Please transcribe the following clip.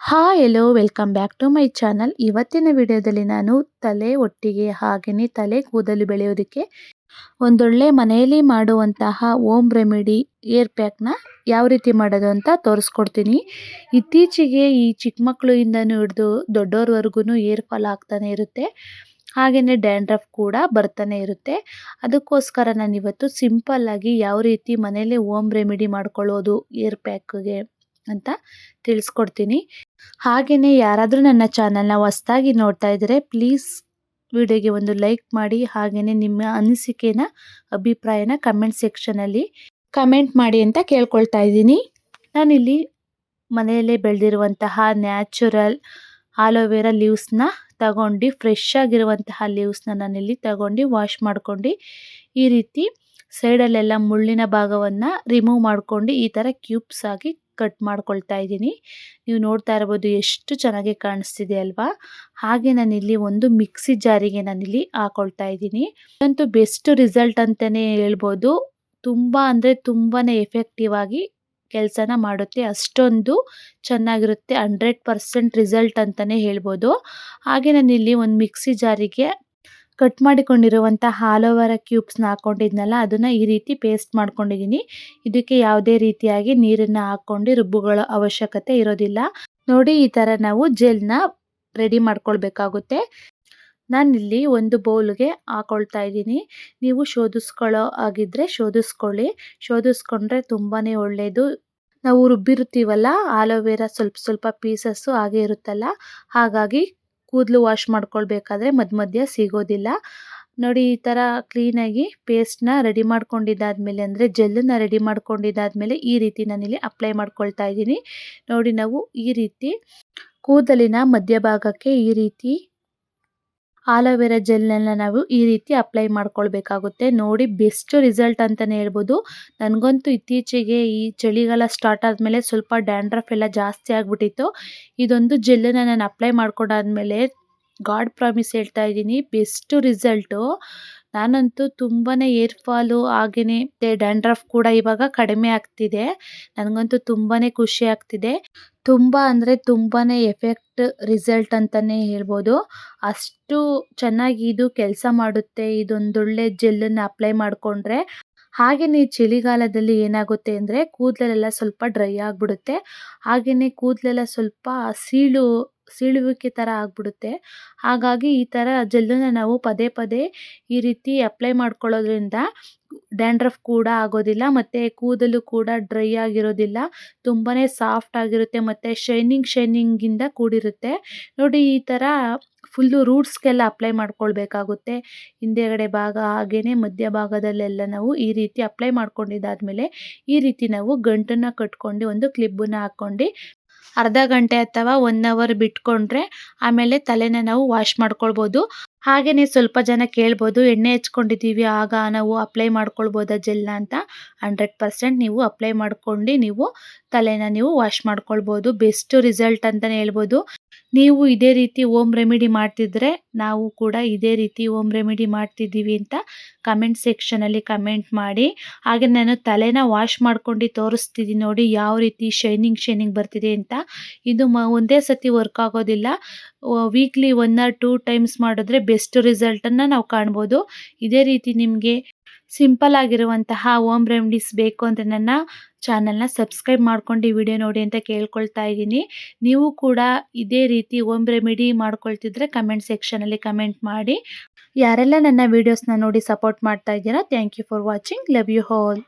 Hi hello welcome back to my channel ಇವತ್ತಿನ ವಿಡಿಯೋದಲ್ಲಿ ನಾನು ತಲೆ ಒಟ್ಟಿಗೆ ಹಾಗೆಯೇ ತಲೆ ಕೂದಲು ಬೆಳೆಯೋದಕ್ಕೆ ಒಂದೊಳ್ಳೆ ಮನೆಯಲ್ಲಿ ಮಾಡುವಂತಹ ಓಮ್ ರೆಮಿಡಿ ಏರ್ ಪ್ಯಾಕ್ನ ಯಾವ ರೀತಿ ಮಾಡೋದು ಅಂತ ತೋರಿಸ್ಕೊಡ್ತೀನಿ. ಇತ್ತೀಚೆಗೆ ಈ ಚಿಕ್ಕ ಮಕ್ಕಳಿಂದನೂ ಹಿಡಿದು ದೊಡ್ಡೋರ್ವರೆಗೂ ಏರ್ ಫಾಲ್ ಆಗ್ತಾನೆ ಇರುತ್ತೆ. ಹಾಗೆಯೇ ಡ್ಯಾಂಡ್ರಫ್ ಕೂಡ ಬರ್ತಾನೆ ಇರುತ್ತೆ. ಅದಕ್ಕೋಸ್ಕರ ನಾನು ಇವತ್ತು ಸಿಂಪಲ್ಲಾಗಿ ಯಾವ ರೀತಿ ಮನೆಯಲ್ಲೇ ಓಮ್ ರೆಮಿಡಿ ಮಾಡ್ಕೊಳ್ಳೋದು ಏರ್ ಪ್ಯಾಕ್ಗೆ ಅಂತ ತಿಳಿಸ್ಕೊಡ್ತೀನಿ. ಹಾಗೆಯೇ ಯಾರಾದರೂ ನನ್ನ ಚಾನಲ್ನ ಹೊಸ್ದಾಗಿ ನೋಡ್ತಾ ಇದ್ದರೆ ಪ್ಲೀಸ್ ವಿಡಿಯೋಗೆ ಒಂದು ಲೈಕ್ ಮಾಡಿ ಹಾಗೆಯೇ ನಿಮ್ಮ ಅನಿಸಿಕೆನ, ಅಭಿಪ್ರಾಯನ ಕಮೆಂಟ್ ಸೆಕ್ಷನಲ್ಲಿ ಕಮೆಂಟ್ ಮಾಡಿ ಅಂತ ಕೇಳ್ಕೊಳ್ತಾ ಇದ್ದೀನಿ. ನಾನಿಲ್ಲಿ ಮನೆಯಲ್ಲೇ ಬೆಳೆದಿರುವಂತಹ ನ್ಯಾಚುರಲ್ ಆಲೋವೆರಾ ಲೀವ್ಸ್ನ ತಗೊಂಡು, ಫ್ರೆಶ್ ಆಗಿರುವಂತಹ ಲೀವ್ಸ್ನ ನಾನಿಲ್ಲಿ ತಗೊಂಡು, ವಾಶ್ ಮಾಡ್ಕೊಂಡು, ಈ ರೀತಿ ಸೈಡಲ್ಲೆಲ್ಲ ಮುಳ್ಳಿನ ಭಾಗವನ್ನು ರಿಮೂವ್ ಮಾಡ್ಕೊಂಡು, ಈ ಥರ ಕ್ಯೂಬ್ಸ್ ಆಗಿ ಕಟ್ ಮಾಡ್ಕೊಳ್ತಾ ಇದ್ದೀನಿ. ನೀವು ನೋಡ್ತಾ ಇರ್ಬೋದು ಎಷ್ಟು ಚೆನ್ನಾಗಿ ಕಾಣಿಸ್ತಿದೆ ಅಲ್ವಾ? ಹಾಗೆ ನಾನಿಲ್ಲಿ ಒಂದು ಮಿಕ್ಸಿ ಜಾರಿಗೆ ನಾನಿಲ್ಲಿ ಹಾಕೊಳ್ತಾ ಇದ್ದೀನಿ. ಅಂತೂ ಬೆಸ್ಟ್ ರಿಸಲ್ಟ್ ಅಂತಲೇ ಹೇಳ್ಬೋದು. ತುಂಬ ಅಂದರೆ ತುಂಬಾ ಎಫೆಕ್ಟಿವ್ ಆಗಿ ಕೆಲಸನ ಮಾಡುತ್ತೆ. ಅಷ್ಟೊಂದು ಚೆನ್ನಾಗಿರುತ್ತೆ, ಹಂಡ್ರೆಡ್ ಪರ್ಸೆಂಟ್ ರಿಸಲ್ಟ್ ಅಂತಲೇ ಹೇಳ್ಬೋದು. ಹಾಗೆ ನಾನಿಲ್ಲಿ ಒಂದು ಮಿಕ್ಸಿ ಜಾರಿಗೆ ಕಟ್ ಮಾಡಿಕೊಂಡಿರುವಂಥ ಆಲೋವೆರಾ ಕ್ಯೂಬ್ಸ್ನ ಹಾಕೊಂಡಿದ್ನಲ್ಲ, ಅದನ್ನು ಈ ರೀತಿ ಪೇಸ್ಟ್ ಮಾಡ್ಕೊಂಡಿದ್ದೀನಿ ಇದಕ್ಕೆ ಯಾವುದೇ ರೀತಿಯಾಗಿ ನೀರನ್ನು ಹಾಕ್ಕೊಂಡು ರುಬ್ಬುಗಳ ಅವಶ್ಯಕತೆ ಇರೋದಿಲ್ಲ. ನೋಡಿ, ಈ ಥರ ನಾವು ಜೆಲ್ನ ರೆಡಿ ಮಾಡ್ಕೊಳ್ಬೇಕಾಗುತ್ತೆ. ನಾನಿಲ್ಲಿ ಒಂದು ಬೌಲ್ಗೆ ಹಾಕೊಳ್ತಾ ಇದ್ದೀನಿ. ನೀವು ಶೋಧಿಸ್ಕೊಳ್ಳೋ ಆಗಿದ್ದರೆ ಶೋಧಿಸ್ಕೊಳ್ಳಿ. ಶೋಧಿಸ್ಕೊಂಡ್ರೆ ತುಂಬಾ ಒಳ್ಳೆಯದು ನಾವು ರುಬ್ಬಿರುತ್ತೀವಲ್ಲ ಆಲೋವೆರಾ ಸ್ವಲ್ಪ ಸ್ವಲ್ಪ ಪೀಸಸ್ಸು ಹಾಗೆ ಇರುತ್ತಲ್ಲ, ಹಾಗಾಗಿ ಕೂದಲು ವಾಶ್ ಮಾಡ್ಕೊಳ್ಬೇಕಾದ್ರೆ ಮಧ್ಯ ಮಧ್ಯ ಸಿಗೋದಿಲ್ಲ. ನೋಡಿ ಈ ಥರ ಕ್ಲೀನಾಗಿ ಪೇಸ್ಟ್ನ ರೆಡಿ ಮಾಡ್ಕೊಂಡಿದ್ದಾದ್ಮೇಲೆ ಅಂದರೆ ಜೆಲ್ಲನ್ನು ರೆಡಿ ಮಾಡ್ಕೊಂಡಿದ್ದಾದಮೇಲೆ ಈ ರೀತಿ ನಾನಿಲ್ಲಿ ಅಪ್ಲೈ ಮಾಡ್ಕೊಳ್ತಾ ಇದ್ದೀನಿ. ನೋಡಿ ನಾವು ಈ ರೀತಿ ಕೂದಲಿನ ಮಧ್ಯಭಾಗಕ್ಕೆ ಈ ರೀತಿ ಆಲೋವೆರಾ ಜೆಲ್ನೆಲ್ಲ ನಾವು ಈ ರೀತಿ ಅಪ್ಲೈ ಮಾಡ್ಕೊಳ್ಬೇಕಾಗುತ್ತೆ. ನೋಡಿ ಬೆಸ್ಟ್ ರಿಸಲ್ಟ್ ಅಂತಲೇ ಹೇಳ್ಬೋದು. ನನಗಂತೂ ಇತ್ತೀಚೆಗೆ ಈ ಚಳಿಗಾಲ ಸ್ಟಾರ್ಟ್ ಆದಮೇಲೆ ಸ್ವಲ್ಪ ಡ್ಯಾಂಡ್ರಫ್ ಎಲ್ಲ ಜಾಸ್ತಿ ಆಗಿಬಿಟ್ಟಿತ್ತು. ಇದೊಂದು ಜೆಲ್ಲನ್ನು ನಾನು ಅಪ್ಲೈ ಮಾಡ್ಕೊಂಡಾದ್ಮೇಲೆ ಗಾಡ್ ಪ್ರಾಮಿಸ್ ಹೇಳ್ತಾ ಇದ್ದೀನಿ, ಬೆಸ್ಟ್ ರಿಸಲ್ಟು. ನಾನಂತೂ ತುಂಬಾ ಏರ್ ಫಾಲು ಹಾಗೆಯೇ ಡ್ಯಾಂಡ್ರಫ್ ಕೂಡ ಇವಾಗ ಕಡಿಮೆ ಆಗ್ತಿದೆ. ನನಗಂತೂ ತುಂಬಾ ಖುಷಿ ಆಗ್ತಿದೆ. ತುಂಬ ಅಂದರೆ ತುಂಬಾ ಎಫೆಕ್ಟ್ ರಿಸಲ್ಟ್ ಅಂತಲೇ ಹೇಳ್ಬೋದು. ಅಷ್ಟು ಚೆನ್ನಾಗಿ ಇದು ಕೆಲಸ ಮಾಡುತ್ತೆ, ಇದೊಂದೊಳ್ಳೆ ಜೆಲ್ಲನ್ನು ಅಪ್ಲೈ ಮಾಡಿಕೊಂಡ್ರೆ. ಹಾಗೆಯೇ ಚಳಿಗಾಲದಲ್ಲಿ ಏನಾಗುತ್ತೆ ಅಂದರೆ ಕೂದಲೆಲ್ಲ ಸ್ವಲ್ಪ ಡ್ರೈ ಆಗಿಬಿಡುತ್ತೆ. ಹಾಗೆಯೇ ಕೂದಲೆಲ್ಲ ಸ್ವಲ್ಪ ಸೀಳು ಸೀಳುವಿಕೆ ಥರ ಆಗಿಬಿಡುತ್ತೆ. ಹಾಗಾಗಿ ಈ ಥರ ಜೆಲ್ಲನ್ನು ನಾವು ಪದೇ ಪದೇ ಈ ರೀತಿ ಅಪ್ಲೈ ಮಾಡ್ಕೊಳ್ಳೋದ್ರಿಂದ ಡ್ಯಾಂಡ್ರಫ್ ಕೂಡ ಆಗೋದಿಲ್ಲ, ಮತ್ತು ಕೂದಲು ಕೂಡ ಡ್ರೈ ಆಗಿರೋದಿಲ್ಲ ತುಂಬಾ ಸಾಫ್ಟ್ ಆಗಿರುತ್ತೆ, ಮತ್ತು ಶೈನಿಂಗ್ ಶೈನಿಂಗಿಂದ ಕೂಡಿರುತ್ತೆ. ನೋಡಿ ಈ ಥರ ಫುಲ್ಲು ರೂಟ್ಸ್ಗೆಲ್ಲ ಅಪ್ಲೈ ಮಾಡ್ಕೊಳ್ಬೇಕಾಗುತ್ತೆ. ಹಿಂದೆಗಡೆ ಭಾಗ ಹಾಗೆಯೇ ಮಧ್ಯ ಭಾಗದಲ್ಲೆಲ್ಲ ನಾವು ಈ ರೀತಿ ಅಪ್ಲೈ ಮಾಡ್ಕೊಂಡಿದ್ದಾದಮೇಲೆ ಈ ರೀತಿ ನಾವು ಗಂಟನ್ನು ಕಟ್ಕೊಂಡು ಒಂದು ಕ್ಲಿಬ್ಬನ್ನು ಹಾಕ್ಕೊಂಡು ಅರ್ಧ ಗಂಟೆ ಅಥವಾ ಒನ್ ಅವರ್ ಬಿಟ್ಕೊಂಡ್ರೆ ಆಮೇಲೆ ತಲೆನ ನಾವು ವಾಶ್ ಮಾಡ್ಕೊಳ್ಬೋದು. ಹಾಗೆಯೇ ಸ್ವಲ್ಪ ಜನ ಕೇಳ್ಬೋದು, ಎಣ್ಣೆ ಹಚ್ಕೊಂಡಿದ್ದೀವಿ ಆಗ ನಾವು ಅಪ್ಲೈ ಮಾಡ್ಕೊಳ್ಬೋದಾ ಜೆಲ್ನ ಅಂತ. ಹಂಡ್ರೆಡ್ ಪರ್ಸೆಂಟ್ ನೀವು ಅಪ್ಲೈ ಮಾಡ್ಕೊಂಡು ನೀವು ತಲೆನ ನೀವು ವಾಶ್ ಮಾಡ್ಕೊಳ್ಬೋದು. ಬೆಸ್ಟ್ ರಿಸಲ್ಟ್ ಅಂತಲೇ ಹೇಳ್ಬೋದು. ನೀವು ಇದೇ ರೀತಿ ಓಮ್ ರೆಮಿಡಿ ಮಾಡ್ತಿದ್ರೆ ನಾವು ಕೂಡ ಇದೇ ರೀತಿ ಓಮ್ ರೆಮಿಡಿ ಮಾಡ್ತಿದ್ದೀವಿ ಅಂತ ಕಮೆಂಟ್ ಸೆಕ್ಷನಲ್ಲಿ ಕಮೆಂಟ್ ಮಾಡಿ. ಹಾಗೆ ನಾನು ತಲೆನ ವಾಶ್ ಮಾಡ್ಕೊಂಡು ತೋರಿಸ್ತಿದ್ದೀನಿ ನೋಡಿ ಯಾವ ರೀತಿ ಶೈನಿಂಗ್ ಶೈನಿಂಗ್ ಬರ್ತಿದೆ ಅಂತ. ಇದು ಒಂದೇ ಸತಿ ವರ್ಕ್ ಆಗೋದಿಲ್ಲ. Weekly one or two times ಮಾಡಿದ್ರೆ ಬೆಸ್ಟ್ ರಿಸಲ್ಟನ್ನು ನಾವು ಕಾಣ್ಬೋದು. ಇದೇ ರೀತಿ ನಿಮಗೆ ಸಿಂಪಲ್ ಆಗಿರುವಂತಹ ಓಮ್ ರೆಮಿಡೀಸ್ ಬೇಕು ಅಂದರೆ ನನ್ನ ಚಾನಲ್ನ ಸಬ್ಸ್ಕ್ರೈಬ್ ಮಾಡ್ಕೊಂಡು ವಿಡಿಯೋ ನೋಡಿ ಅಂತ ಕೇಳ್ಕೊಳ್ತಾ ಇದ್ದೀನಿ. ನೀವು ಕೂಡ ಇದೇ ರೀತಿ ಓಮ್ ರೆಮಿಡಿ ಮಾಡ್ಕೊಳ್ತಿದ್ರೆ ಕಮೆಂಟ್ ಸೆಕ್ಷನಲ್ಲಿ ಕಮೆಂಟ್ ಮಾಡಿ. ಯಾರೆಲ್ಲ ನನ್ನ ವೀಡಿಯೋಸ್ನ ನೋಡಿ ಸಪೋರ್ಟ್ ಮಾಡ್ತಾ ಇದ್ದೀರಾ thank you for watching love you all